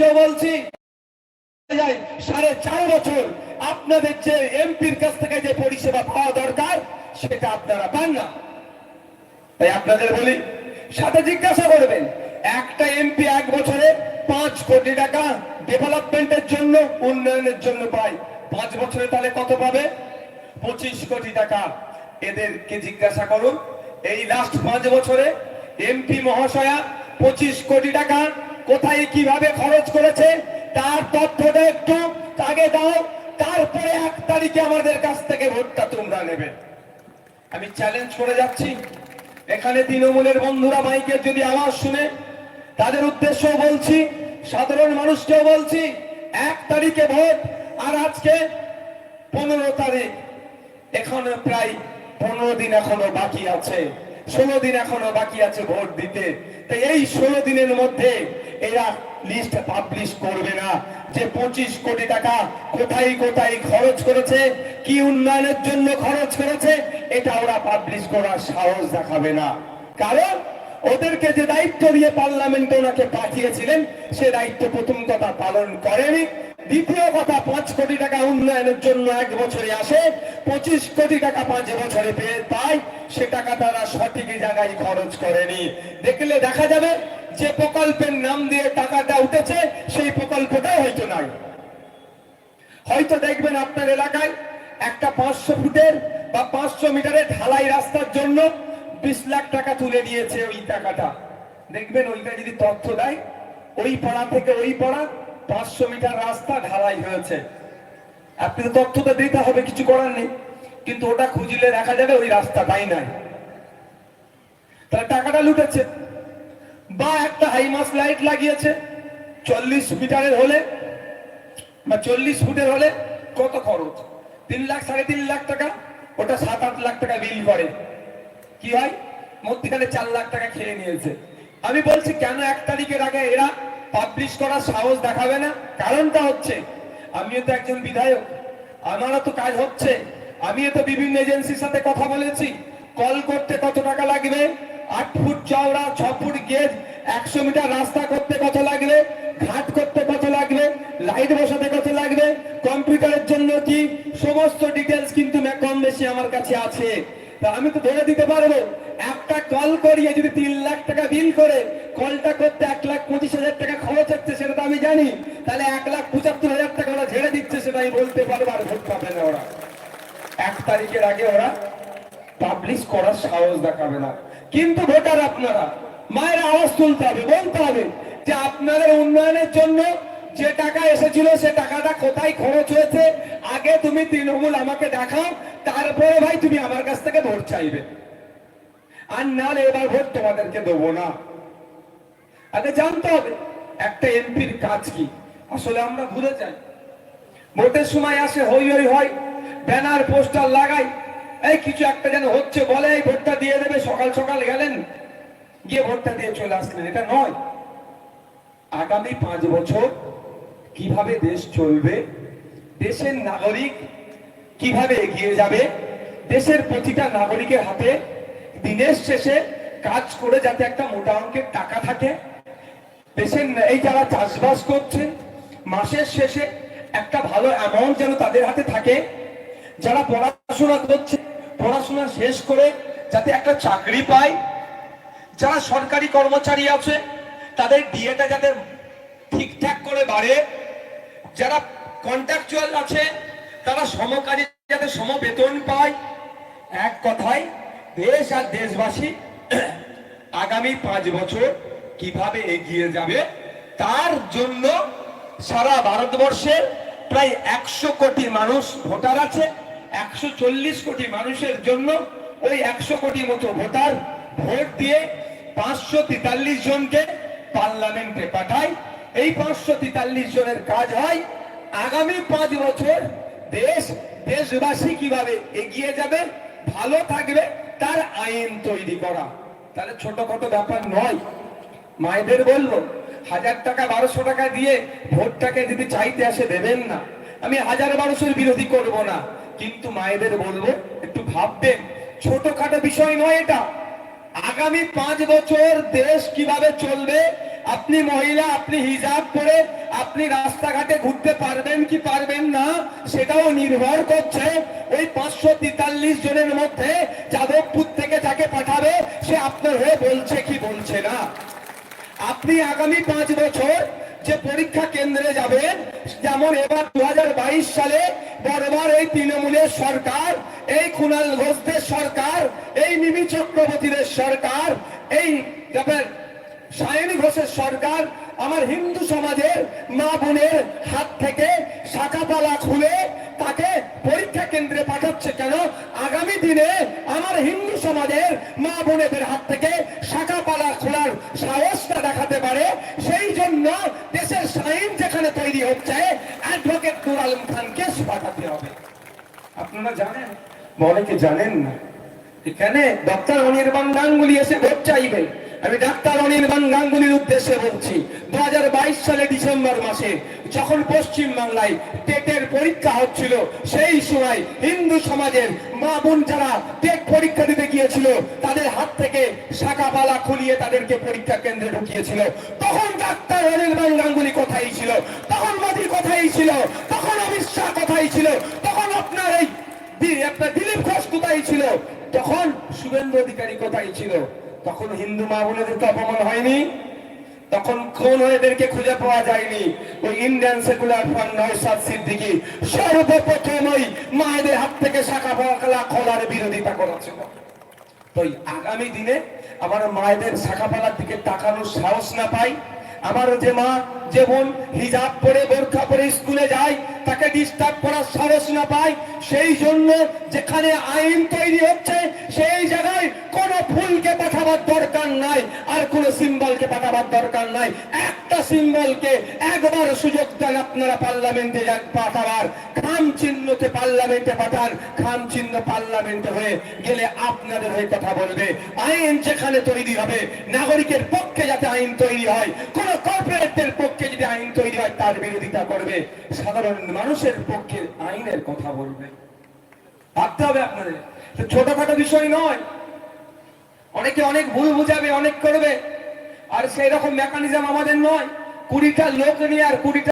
বলছি সাড়ে চার বছর আপনাদের যে এমপির কাছ থেকে যে পরিষেবা পাওয়া দরকার, সেটা আপনারা পান না। তাই আপনাদের বলি, সাথে জিজ্ঞাসা করবেন, একটা এমপি এক বছরে পাঁচ কোটি টাকা ডেভেলপমেন্টের জন্য, উন্নয়নের জন্য পায়। পাঁচ বছরে তাহলে কত পাবে? পঁচিশ কোটি টাকা। এদেরকে জিজ্ঞাসা করুন, এই লাস্ট পাঁচ বছরে এমপি মহাশয়া পঁচিশ কোটি টাকা কোথায় কীভাবে খরচ করেছে, তার তথ্যটা একটু আগে দাও, তারপরে এক তারিখে আমাদের কাছ থেকে ভোটটা তোমরা নেবে। আমি চ্যালেঞ্জ করে যাচ্ছি। এখানে তৃণমূলের বন্ধুরা মাইকের যদি আওয়াজ শুনে, তাদের উদ্দেশ্য বলছি, সাধারণ মানুষকেও বলছি, এক তারিখে ভোট, আর আজকে পনেরো তারিখ। এখনও প্রায় পনেরো দিন এখনও বাকি আছে। ষোলো দিন এখনও বাকি আছে ভোট দিতে। তাই এই ষোলো দিনের মধ্যে এরা লিস্ট পাবলিশ করবে না যে পঁচিশ কোটি টাকা কোথায় কোথায় খরচ করেছে, কি উন্নয়নের জন্য খরচ করেছে, এটা ওরা পাবলিশ করার সাহস দেখাবে না। কারণ ওদেরকে যে দায়িত্ব দিয়ে পার্লামেন্টে ওনাকে পাঠিয়েছিলেন, সে দায়িত্ব প্রথম কথা পালন করেনি। দ্বিতীয় কথা, পাঁচ কোটি টাকা উন্নয়নের জন্য এক বছরে আসে, পঁচিশ কোটি টাকা পাঁচ বছরে পেয়ে পায়। সে টাকা তারা সঠিক জায়গায় খরচ করেনি। দেখলে দেখা যাবে, যে প্রকল্পের নাম দিয়ে টাকাটা উঠেছে, সেই প্রকল্পটাও হয়তো নাই। হয়তো দেখবেন আপনার এলাকায় একটা পাঁচশো ফুটের বা পাঁচশো মিটারের ঢালাই রাস্তার জন্য বিশ লাখ টাকা তুলে নিয়েছে ওই টাকাটা। দেখবেন ওইটা যদি তথ্য দেয়, ওই পাড়া থেকে ওই পাড়া পাঁচশো মিটার রাস্তা ঢালাই হয়েছে। আপনি তো তথ্যটা দিতে হবে, কিছু করার নেই। কিন্তু ওটা খুঁজলে দেখা যাবে ওই রাস্তাটাই নাই তাহলে টাকাটা লুটেছে। বা একটা হাইমাস লাইট লাগিয়েছে, চল্লিশ মিটারের হলে, বা চল্লিশ ফুটের হলে কত খরচ? তিন লাখ, সাড়ে তিন লাখ টাকা, ওটা সাত আট লাখ টাকা বিল করে। কি হয়? মধ্যখানে চার লাখ টাকা খেয়ে নিয়েছে। আমি বলছি, কেন এক তারিখের আগে এরা পাবলিশ করার সাহস দেখাবে না। কারণটা হচ্ছে, আমিও তো একজন বিধায়ক, আমারও তো কাজ হচ্ছে। আমিও তো বিভিন্ন এজেন্সির সাথে কথা বলেছি। কল করতে কত টাকা লাগবে? আট ফুট চওড়া, ছ ফুট গেজ, একশো মিটার রাস্তা করতে কত লাগবে? ঘাট করতে কত লাগবে? লাইট বসাতে কত লাগবে? কম্পিউটারের জন্য কি? সমস্ত ডিটেলস কিন্তু কম বেশি আমার কাছে আছে। আমি তো ধরে দিতে পারব। একটা কল করিয়ে যদি তিন লাখ টাকা বিল করে কলটা করতে এক লাখ পঁচিশ হাজার টাকা খরচ হচ্ছে, সেটা তো আমি জানি। তাহলে এক লাখ পঁচাত্তর হাজার টাকা ওরা ঝেড়ে দিচ্ছে, সেটা আমি বলতে পারব আর ভোট পাবে না ওরা। এক তারিখের আগে ওরা পাবলিশ করার সাহস দেখাবে না। কিন্তু ভোটার আপনারা, মায়ের আওয়াজ তুলতে হবে, বলতে হবে যে আপনাদের উন্নয়নের জন্য যে টাকা এসেছিল, সে টাকাটা কোথায় খরচ হয়েছে? আগে তুমি তৃণমূল আমাকে দেখাও তারপরে ভাই তুমি আমার কাছ থেকে ভোট চাইবে। আর নাহলে এবার ভোট তোমাদেরকে দেবো না। আগে জানতে হবে, একটা এমপির কাজ কি? আসলে আমরা ভুলে যাই। ভোটের সময় আসে হই হই হয়, ব্যানার, পোস্টার লাগাই। এই কিছু একটা যেন হচ্ছে বলে, এই ভোটটা দিয়ে দেবে, সকাল সকাল গেলেন। গিয়ে ভোটটা দিয়ে চলে আসলেন, এটা নয়। আগামী পাঁচ বছর কীভাবে দেশ চলবে? দেশের নাগরিক কীভাবে এগিয়ে যাবে? দেশের প্রতিটা নাগরিকের হাতে দিনের শেষে কাজ করে যাতে একটা মোটা অঙ্কের টাকা থাকে। দেশের এই যারা চাষবাস করছেন, মাসের শেষে একটা ভালো অ্যামাউন্ট যেন তাদের হাতে থাকে। যারা পড়াশোনা করছে, পড়াশোনা শেষ করে যাতে একটা চাকরি পায়। যারা সরকারি কর্মচারী আছে, তাদের ডিএটা যাতে ঠিকঠাক করে বাড়ে। যারা কন্ট্রাকচুয়াল আছে তারা সমকারী যাতে সম বেতন পায়। এক কথায়, দেশ আর দেশবাসী আগামী পাঁচ বছর কীভাবে এগিয়ে যাবে, তার জন্য সারা ভারতবর্ষের প্রায় একশো কোটি মানুষ ভোটার আছে। একশো চল্লিশ কোটি মানুষের জন্য ওই একশো কোটি মতো ভোটার ভোট দিয়ে পাঁচশো তেতাল্লিশ জনকে পার্লামেন্টে পাঠায়। এই পাঁচশো তেতাল্লিশ জনের কাজ হয় আগামী পাঁচ বছর দেশ, দেশবাসী কীভাবে এগিয়ে যাবে, ভালো থাকবে, তার আইন তৈরি করা। তাহলে ছোটখাটো ব্যাপার নয়। মায়েদের বলল হাজার টাকা, বারোশো টাকা দিয়ে ভোটটাকে যদি চাইতে আসে দেবেন না। আমি হাজার বারোশোর বিরোধী করব না। কিন্তু মায়েদের বলব, একটু ভাববেন, ছোটখাটো বিষয় নয় এটা। আগামী পাঁচ বছর দেশ কীভাবে চলবে আপনি মহিলা, আপনি হিজাব পরে আপনি রাস্তাঘাটে ঘুরতে পারবেন কি পারবেন না, সেটাও নির্ভর করছে ওই পাঁচশো তেতাল্লিশ জনের মধ্যে যাদবপুর থেকে যাকে পাঠাবে, সে আপনার হয়ে বলছে কি বলছে না। আপনি আগামী পাঁচ বছর যে পরীক্ষা কেন্দ্রে যাবেন, যেমন এবার দু হাজার বাইশ সালে বরবার এই তৃণমূলের সরকার, এই কুণাল ঘোষদের সরকার, এই মিমি চক্রবর্তীদের সরকার, এই সায়নী ঘোষের সরকার আমার হিন্দু সমাজের মা বোনের হাত থেকে শাখাপালা খুলে তাকে পরীক্ষা কেন্দ্রে পাঠাচ্ছে কেন? আগামী দিনে আমার হিন্দু সমাজের মা বোনেদের হাত থেকে শাখাপালা খোলার সাহসটা দেখাতে পারে। সেই জন্য দেশের সাইন যেখানে তৈরি হচ্ছে অ্যাডভোকেট নুর আলম খানকে পাঠাতে হবে। আপনারা জানেন? অনেকে জানেন না। এখানে ডক্টর অনির্বাণ গাঙ্গুলি এসে ভোট চাইবে। আমি ডাক্তার অনির্বাণ গাঙ্গুলির উদ্দেশ্যে বলছি দু সালে ডিসেম্বর মাসে যখন পশ্চিম বাংলায় টেটের পরীক্ষা হচ্ছিল, সেই সময় হিন্দু সমাজের মা বোন যারা টেট পরীক্ষা দিতে গিয়েছিল, তাদের হাত থেকে শাখাপালা খুলিয়ে তাদেরকে পরীক্ষা কেন্দ্রে ঢুকিয়েছিল। তখন ডাক্তার অনির্বাণ গাঙ্গুলি কোথায় ছিল, তখন মোদী কোথায় ছিল, তখন অমিত শাহ কোথায় ছিল, তখন আপনার এই আপনার দিলীপ ঘোষ কোথায় ছিল? তখন শুভেন্দু অধিকারী কোথায় ছিল? তখন হিন্দু মা বোনেদেরকে অপমান হয়নি? তখন কোন এদেরকে খুঁজে পাওয়া যায়নি। ওই Indian secular front Naushad Siddiqui. সর্বপ্রথম ওই মায়েদের হাত থেকে শাখা পাওয়া খোলার বিরোধিতা করেছিল। তো আগামী দিনে আমার মায়েদের শাখাপালার দিকে তাকানোর সাহস না পাই। আমার যে মা যে বোন হিজাব পরে বোরখা পরে স্কুলে যায়, তাকে ডিস্টার্ব করার সাহস না পায়, সেই জন্য যেখানে আইন তৈরি হচ্ছে, সেই জায়গায় কোনো ফুলকে পাঠাবার দরকার নাই, আর কোনো সিম্বলকে পাঠাবার দরকার নাই। একটা সিম্বলকে একবার সুযোগ দেন আপনারা পার্লামেন্টে পাঠাবার খাম চিহ্নকে পার্লামেন্টে পাঠান, খাম চিহ্ন পার্লামেন্টে হয়ে গেলে আপনাদের হয়ে কথা বলবে। আইন যেখানে তৈরি হবে, নাগরিকের পক্ষে যাতে আইন তৈরি হয়, কোন কর্পোরেটদের পক্ষে যদি আইন তৈরি হয়, তার বিরোধিতা করবে। সাধারণ মানুষের পক্ষে আইনের কথা বলবে। ভাবতে হবে আপনাদের। ছোটখাটো বিষয় নয়। অনেকে অনেক ভুল বুঝাবে, অনেক করবে। আর সেই রকম মেকানিজম আমাদের নয়। কুড়িটা লোক নিয়ে আর কুড়িটা